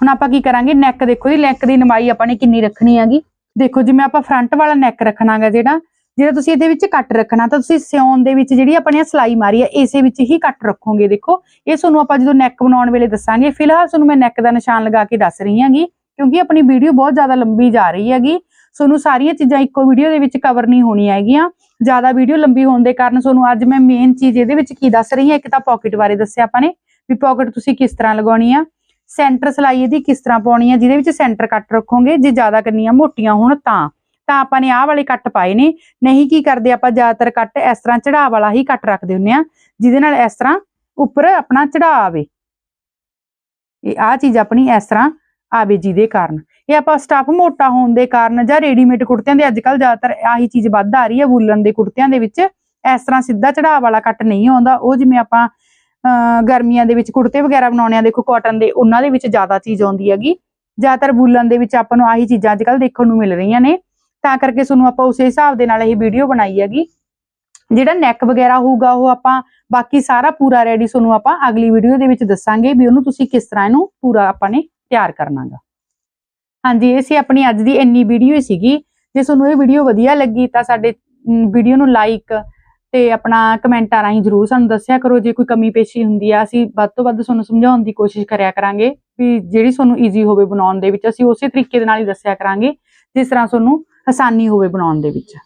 ਹੁਣ ਆਪਾਂ ਕੀ ਕਰਾਂਗੇ? ਨੈਕ ਦੇਖੋ ਜੀ ਨੈਕ ਦੀ ਨਮਾਈ ਆਪਾਂ ਨੇ ਕਿੰਨੀ ਰੱਖਣੀ ਹੈਗੀ। ਦੇਖੋ ਜਿਵੇਂ ਆਪਾਂ ਫਰੰਟ ਵਾਲਾ ਨੈਕ ਰੱਖਣਾਗਾ ਜਿਹੜਾ ਜਿਹੜਾ ਤੁਸੀਂ ਇਹਦੇ ਵਿੱਚ ਕੱਟ ਰੱਖਣਾ, ਤਾਂ ਤੁਸੀਂ ਸਿਉਣ ਦੇ ਵਿੱਚ ਜਿਹੜੀ ਆਪਣੀ ਆਹ ਸਲਾਈ ਮਾਰੀ ਹੈ ਇਸੇ ਵਿੱਚ ਹੀ ਕੱਟ ਰੱਖੋਗੇ ਦੇਖੋ। ਇਹ ਤੁਹਾਨੂੰ ਆਪਾਂ ਜਦੋਂ ਨੈਕ ਬਣਾਉਣ ਵੇਲੇ ਦੱਸਾਂਗੇ, ਫਿਲਹਾਲ ਤੁਹਾਨੂੰ ਮੈਂ ਨੈਕ ਦਾ ਨਿਸ਼ਾਨ ਲਗਾ ਕੇ ਦੱਸ ਰਹੀ ਹਾਂਗੀ, ਕਿਉਂਕਿ ਆਪਣੀ ਵੀਡੀਓ ਬਹੁਤ ਜ਼ਿਆਦਾ ਲੰਬੀ ਜਾ ਰਹੀ ਹੈਗੀ। ਤੁਹਾਨੂੰ ਸਾਰੀਆਂ ਚੀਜ਼ਾਂ ਇੱਕੋ ਵੀਡੀਓ ਦੇ ਵਿੱਚ ਕਵਰ ਨਹੀਂ ਹੋਣੀ ਹੈਗੀਆਂ। ਜ਼ਿਆਦਾ ਵੀਡੀਓ ਲੰਬੀ ਹੋਣ ਦੇ ਕਾਰਨ ਤੁਹਾਨੂੰ ਅੱਜ ਮੈਂ ਮੇਨ ਚੀਜ਼ ਇਹਦੇ ਵਿੱਚ ਕੀ ਦੱਸ ਰਹੀ ਹਾਂ, ਇੱਕ ਤਾਂ ਪਾਕਟ ਬਾਰੇ ਦੱਸਿਆ ਆਪਾਂ ਨੇ ਵੀ ਪਾਕਟ ਤੁਸੀਂ ਕਿਸ ਤਰ੍ਹਾਂ ਲਗਾਉਣੀ ਆ ਸੈਂਟਰ ਸਲਾਈ ਇਹਦੀ ਕਿਸ ਤਰ੍ਹਾਂ ਪਾਉਣੀ ਆ, ਜਿਹਦੇ ਵਿੱਚ ਸੈਂਟਰ ਕੱਟ ਰੱਖੋਗੇ, ਜੇ ਜ਼ਿਆਦਾ ਕੰਨੀਆਂ ਮੋਟੀਆਂ ਹੋਣ ਤਾਂ ਤਾਂ ਆਪਾਂ ਨੇ ਆਹ ਵਾਲੇ ਕੱਟ ਪਾਏ ਨੇ, ਨਹੀਂ ਕੀ ਕਰਦੇ ਆਪਾਂ ਜ਼ਿਆਦਾਤਰ ਕੱਟ ਇਸ ਤਰ੍ਹਾਂ ਚੜਾਅ ਵਾਲਾ ਹੀ ਕੱਟ ਰੱਖਦੇ ਹੁੰਨੇ ਆ, ਜਿਹਦੇ ਨਾਲ ਇਸ ਤਰ੍ਹਾਂ ਉੱਪਰ ਆਪਣਾ ਚੜਾਅ ਆਵੇ। ਇਹ ਆ ਚੀਜ਼ ਆਪਣੀ ਇਸ ਤਰ੍ਹਾਂ ਆਵੇ ਜਿਹਦੇ ਕਾਰਨ। ਇਹ ਆਪਾਂ ਸਟਫ ਮੋਟਾ ਹੋਣ ਦੇ ਕਾਰਨ ਜਾਂ ਰੈਡੀਮੇਡ ਕੁੜਤਿਆਂ ਦੇ ਅੱਜਕੱਲ ਜ਼ਿਆਦਾਤਰ ਆਹੀ ਚੀਜ਼ ਵੱਧ ਆ ਰਹੀ ਹੈ ਵੂਲਨ ਦੇ ਕੁੜਤਿਆਂ ਦੇ ਵਿੱਚ। ਇਸ ਤਰ੍ਹਾਂ ਸਿੱਧਾ ਚੜਾਅ ਵਾਲਾ ਕੱਟ ਨਹੀਂ ਆਉਂਦਾ। ਉਹ ਜਿਵੇਂ ਆਪਾਂ, ਅਹ, ਗਰਮੀਆਂ ਦੇ ਵਿੱਚ ਕੁੜਤੇ ਵਗੈਰਾ ਬਣਾਉਣੇ ਆ, ਦੇਖੋ ਕਾਟਨ ਦੇ, ਉਹਨਾਂ ਦੇ ਵਿੱਚ ਜ਼ਿਆਦਾ ਚੀਜ਼ ਆਉਂਦੀ ਹੈਗੀ। ਜ਼ਿਆਦਾਤਰ ਵੂਲਨ ਦੇ ਵਿੱਚ ਆਪਾਂ ਨੂੰ ਆਹੀ ਚੀਜ਼ਾਂ ਅੱਜਕੱਲ ਦੇਖਣ ਨੂੰ ਮਿਲ ਰਹੀਆਂ ਨੇ। ਤਾਂ ਕਰਕੇ ਤੁਹਾਨੂੰ ਆਪਾਂ ਉਸੇ ਹਿਸਾਬ ਦੇ ਨਾਲ ਇਹ ਵੀਡੀਓ ਬਣਾਈ ਹੈਗੀ। ਜਿਹੜਾ ਨੈਕ ਵਗੈਰਾ ਹੋਊਗਾ, ਉਹ ਆਪਾਂ ਬਾਕੀ ਸਾਰਾ ਪੂਰਾ ਰੈਡੀ ਤੁਹਾਨੂੰ ਆਪਾਂ ਅਗਲੀ ਵੀਡੀਓ ਦੇ ਵਿੱਚ ਦੱਸਾਂਗੇ ਵੀ ਉਹਨੂੰ ਤੁਸੀਂ ਕਿਸ ਤਰ੍ਹਾਂ ਇਹਨੂੰ ਪੂਰਾ ਆਪਾਂ ਨੇ ਤਿਆਰ ਕਰਨਾਗਾ। ਹਾਂਜੀ, ਇਹ ਸੀ ਆਪਣੀ ਅੱਜ ਦੀ ਇੰਨੀ ਵੀਡੀਓ ਸੀਗੀ। ਜੇ ਤੁਹਾਨੂੰ ਇਹ ਵੀਡੀਓ ਵਧੀਆ ਲੱਗੀ ਤਾਂ ਸਾਡੇ ਵੀਡੀਓ ਨੂੰ ਲਾਈਕ ਤੇ ਆਪਣਾ ਕਮੈਂਟਾਂ ਰਾਹੀਂ ਜਰੂਰ ਸਾਨੂੰ ਦੱਸਿਆ ਕਰੋ। ਜੇ ਕੋਈ ਕਮੀ ਪੇਸ਼ੀ ਹੁੰਦੀ ਆ, ਅਸੀਂ ਵੱਧ ਤੋਂ ਵੱਧ ਤੁਹਾਨੂੰ ਸਮਝਾਉਣ ਦੀ ਕੋਸ਼ਿਸ਼ ਕਰਿਆ ਕਰਾਂਗੇ ਵੀ ਜਿਹੜੀ ਤੁਹਾਨੂੰ ਈਜ਼ੀ ਹੋਵੇ ਬਣਾਉਣ ਦੇ ਵਿੱਚ, ਅਸੀਂ ਉਸੇ ਤਰੀਕੇ ਦੇ ਨਾਲ ਹੀ ਦੱਸਿਆ ਕਰਾਂਗੇ, ਜਿਸ ਤਰ੍ਹਾਂ ਤੁਹਾਨੂੰ ਆਸਾਨੀ ਹੋਵੇ ਬਣਾਉਣ ਦੇ ਵਿੱਚ।